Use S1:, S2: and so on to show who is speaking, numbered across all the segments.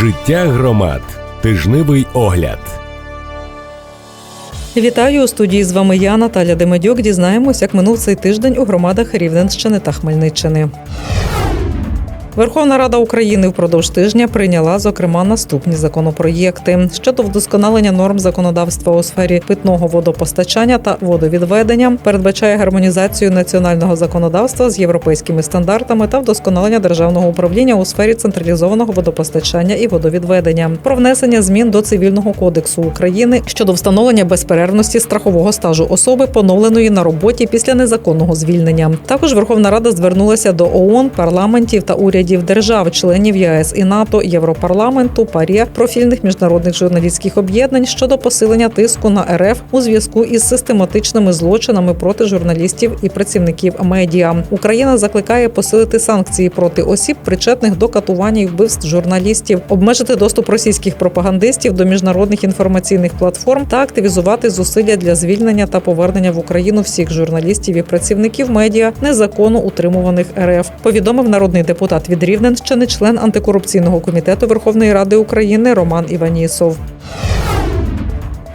S1: Життя громад. Тижневий огляд.
S2: Вітаю у студії. З вами я, Наталя Демедюк. Дізнаємось, як минув цей тиждень у громадах Рівненщини та Хмельниччини. Верховна Рада України впродовж тижня прийняла зокрема наступні законопроєкти щодо вдосконалення норм законодавства у сфері питного водопостачання та водовідведення, передбачає гармонізацію національного законодавства з європейськими стандартами та вдосконалення державного управління у сфері централізованого водопостачання і водовідведення, про внесення змін до цивільного кодексу України щодо встановлення безперервності страхового стажу особи, поновленої на роботі після незаконного звільнення. Також Верховна Рада звернулася до ООН, парламентів та урядів держав, членів ЄС і НАТО, Європарламенту, ПАРЄ, профільних міжнародних журналістських об'єднань щодо посилення тиску на РФ у зв'язку із систематичними злочинами проти журналістів і працівників медіа. Україна закликає посилити санкції проти осіб, причетних до катування і вбивств журналістів, обмежити доступ російських пропагандистів до міжнародних інформаційних платформ та активізувати зусилля для звільнення та повернення в Україну всіх журналістів і працівників медіа незаконно утримуваних РФ. Повідомив народний депутат від Рівненщини, член антикорупційного комітету Верховної Ради України Роман Іванісов.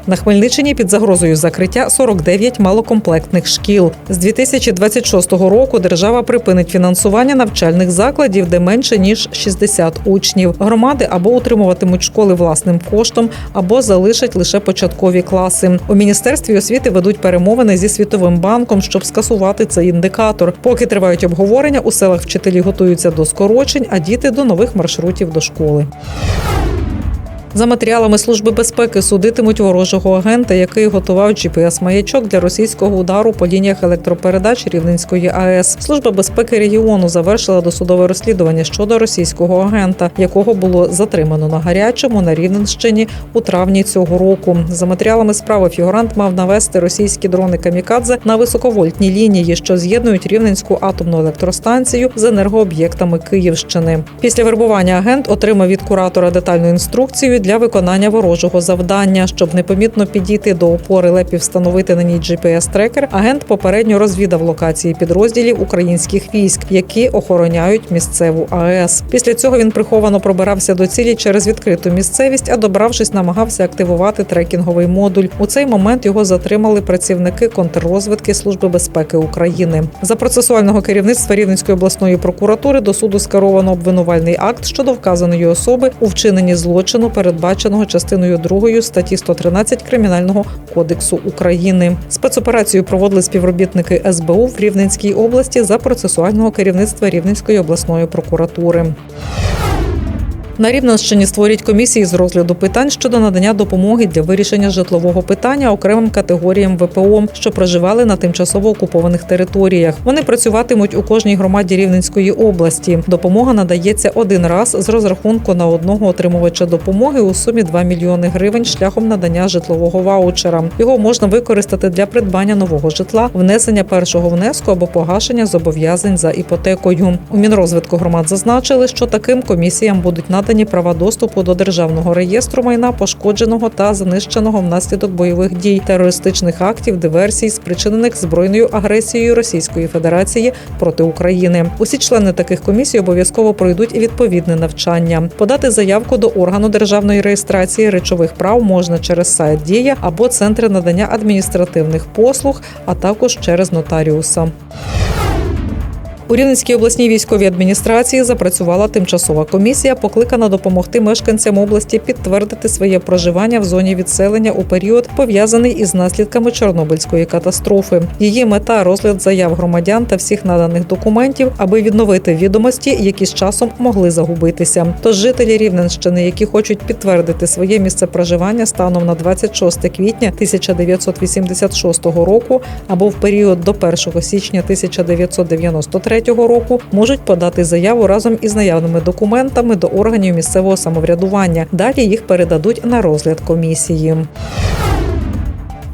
S2: На Хмельниччині під загрозою закриття 49 малокомплектних шкіл. З 2026 року держава припинить фінансування навчальних закладів, де менше ніж 60 учнів. Громади або утримуватимуть школи власним коштом, або залишать лише початкові класи. У міністерстві освіти ведуть перемовини зі світовим банком, щоб скасувати цей індикатор. Поки тривають обговорення, у селах вчителі готуються до скорочень, а діти до нових маршрутів до школи. За матеріалами служби безпеки судитимуть ворожого агента, який готував gps маячок для російського удару по лініях електропередач Рівненської АЕС. Служба безпеки регіону завершила досудове розслідування щодо російського агента, якого було затримано на гарячому на Рівненщині у травні цього року. За матеріалами справи фігурант мав навести російські дрони камікадзе на високовольтні лінії, що з'єднують рівненську атомну електростанцію з енергооб'єктами Київщини. Після вербування агент отримав від куратора детальну інструкцію для виконання ворожого завдання. Щоб непомітно підійти до опори лепі встановити на ній GPS-трекер, агент попередньо розвідав локації підрозділів українських військ, які охороняють місцеву АЕС. Після цього він приховано пробирався до цілі через відкриту місцевість, а добравшись, намагався активувати трекінговий модуль. У цей момент його затримали працівники контррозвідки Служби безпеки України. За процесуального керівництва Рівненської обласної прокуратури до суду скеровано обвинувальний акт щодо вказаної особи у вчиненні злочину передбаченого частиною 2 статті 113 Кримінального кодексу України. Спецоперацію проводили співробітники СБУ в Рівненській області за процесуального керівництва Рівненської обласної прокуратури. На Рівненщині створять комісії з розгляду питань щодо надання допомоги для вирішення житлового питання окремим категоріям ВПО, що проживали на тимчасово окупованих територіях. Вони працюватимуть у кожній громаді Рівненської області. Допомога надається один раз з розрахунку на одного отримувача допомоги у сумі 2 мільйони гривень шляхом надання житлового ваучера. Його можна використати для придбання нового житла, внесення першого внеску або погашення зобов'язань за іпотекою. У Мінрозвитку громад зазначили, що таким комісіям будуть надані права доступу до державного реєстру майна пошкодженого та знищеного внаслідок бойових дій, терористичних актів, диверсій, спричинених збройною агресією Російської Федерації проти України. Усі члени таких комісій обов'язково пройдуть відповідне навчання. Подати заявку до органу державної реєстрації речових прав можна через сайт Дія або центри надання адміністративних послуг, а також через нотаріуса. У Рівненській обласній військовій адміністрації запрацювала тимчасова комісія, покликана допомогти мешканцям області підтвердити своє проживання в зоні відселення у період, пов'язаний із наслідками Чорнобильської катастрофи. Її мета розгляд заяв громадян та всіх наданих документів, аби відновити відомості, які з часом могли загубитися. Тож жителі Рівненщини, які хочуть підтвердити своє місце проживання станом на 26 квітня 1986 року або в період до 1 січня 1993 року можуть подати заяву разом із наявними документами до органів місцевого самоврядування. Далі їх передадуть на розгляд комісії.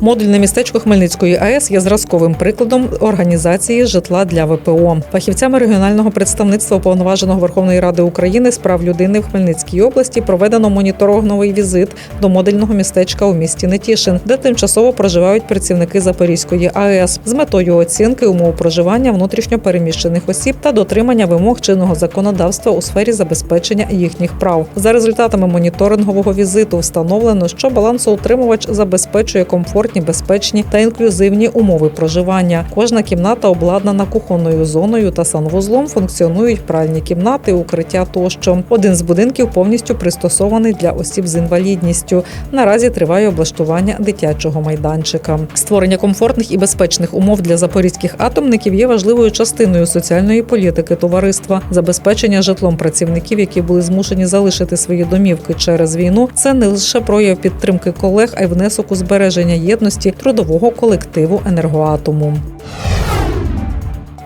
S2: Модульне містечко Хмельницької АЕС є зразковим прикладом організації житла для ВПО. Фахівцями регіонального представництва уповноваженого Верховної Ради України з прав людини в Хмельницькій області проведено моніторинговий візит до модульного містечка у місті Нетішин, де тимчасово проживають працівники Запорізької АЕС з метою оцінки умов проживання внутрішньо переміщених осіб та дотримання вимог чинного законодавства у сфері забезпечення їхніх прав. За результатами моніторингового візиту встановлено, що балансоутримувач забезпечує комфортні, безпечні та інклюзивні умови проживання. Кожна кімната обладнана кухонною зоною та санвузлом. Функціонують пральні кімнати, укриття тощо. Один з будинків повністю пристосований для осіб з інвалідністю. Наразі триває облаштування дитячого майданчика. Створення комфортних і безпечних умов для запорізьких атомників є важливою частиною соціальної політики товариства. Забезпечення житлом працівників, які були змушені залишити свої домівки через війну. Це не лише прояв підтримки колег, а й внесок у збереження єдності трудового колективу енергоатому.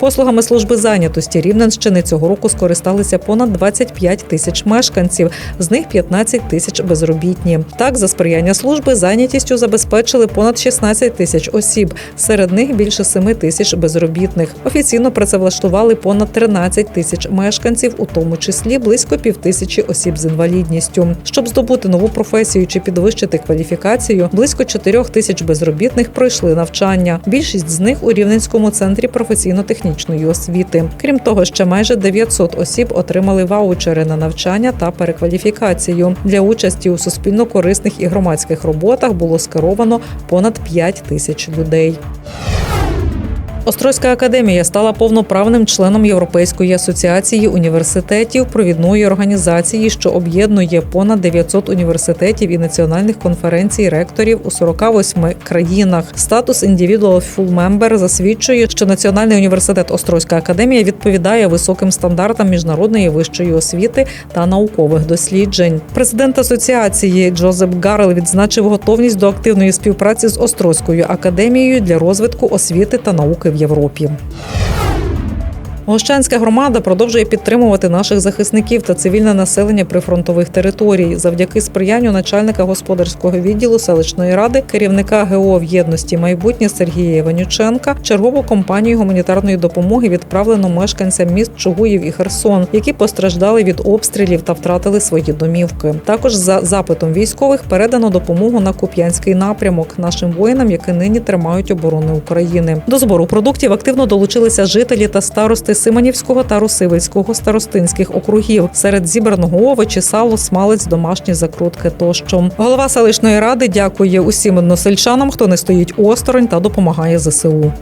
S2: Послугами служби зайнятості Рівненщини цього року скористалися понад 25 тисяч мешканців, з них 15 тисяч безробітні. Так, за сприяння служби зайнятістю забезпечили понад 16 тисяч осіб. Серед них більше 7 тисяч безробітних. Офіційно працевлаштували понад 13 тисяч мешканців, у тому числі близько півтисячі осіб з інвалідністю. Щоб здобути нову професію чи підвищити кваліфікацію, близько 4 тисяч безробітних пройшли навчання. Більшість з них у Рівненському центрі професійно-технічної освіти. Крім того, ще майже 900 осіб отримали ваучери на навчання та перекваліфікацію. Для участі у суспільно корисних і громадських роботах було скеровано понад 5 тисяч людей. Острозька академія стала повноправним членом Європейської асоціації університетів провідної організації, що об'єднує понад 900 університетів і національних конференцій ректорів у 48 країнах. Статус Individual Full Member засвідчує, що Національний університет Острозька академія відповідає високим стандартам міжнародної вищої освіти та наукових досліджень. Президент асоціації Джозеп Гарел відзначив готовність до активної співпраці з Острозькою академією для розвитку освіти та науки в Європі. Гощанська громада продовжує підтримувати наших захисників та цивільне населення прифронтових територій завдяки сприянню начальника господарського відділу селищної ради, керівника ГО в єдності майбутнє Сергія Іванюченка. Чергову компанію гуманітарної допомоги відправлено мешканцям міст Чугуїв і Херсон, які постраждали від обстрілів та втратили свої домівки. Також за запитом військових передано допомогу на Куп'янський напрямок нашим воїнам, які нині тримають оборони України. До збору продуктів активно долучилися жителі та старости Симонівського та Русивицького старостинських округів. Серед зібраного овочі, сало, смалець, домашні закрутки тощо. Голова селищної ради дякує усім односельчанам, хто не стоїть осторонь та допомагає ЗСУ.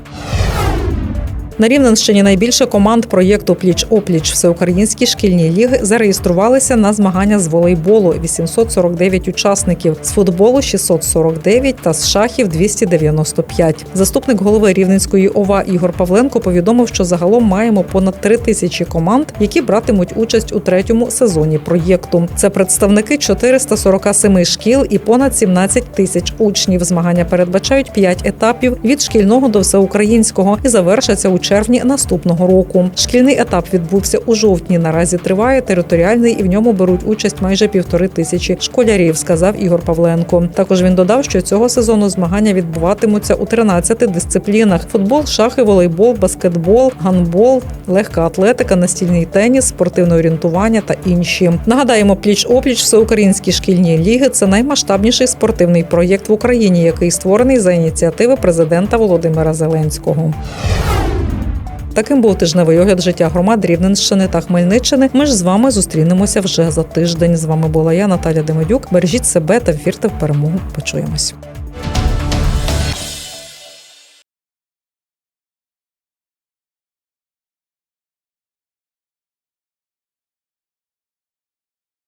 S2: На Рівненщині найбільше команд проєкту Пліч опліч всеукраїнські шкільні ліги зареєструвалися на змагання з волейболу 849 учасників, з футболу 649 та з шахів 295. Заступник голови Рівненської ОВА Ігор Павленко повідомив, що загалом маємо понад три тисячі команд, які братимуть участь у третьому сезоні проєкту. Це представники 447 шкіл і понад 17 тисяч учнів. Змагання передбачають 5 етапів від шкільного до всеукраїнського і завершаться у червні наступного року. Шкільний етап відбувся у жовтні. Наразі триває територіальний і в ньому беруть участь майже півтори тисячі школярів, сказав Ігор Павленко. Також він додав, що цього сезону змагання відбуватимуться у 13 дисциплінах: футбол, шахи, волейбол, баскетбол, гандбол, легка атлетика, настільний теніс, спортивне орієнтування та інші. Нагадаємо, пліч опліч всеукраїнські шкільні ліги це наймасштабніший спортивний проєкт в Україні, який створений за ініціативи президента Володимира Зеленського. Таким був тижневий огляд життя громад Рівненщини та Хмельниччини. Ми ж з вами зустрінемося вже за тиждень. З вами була я, Наталя Демедюк. Бережіть себе та вірте в перемогу. Почуємось.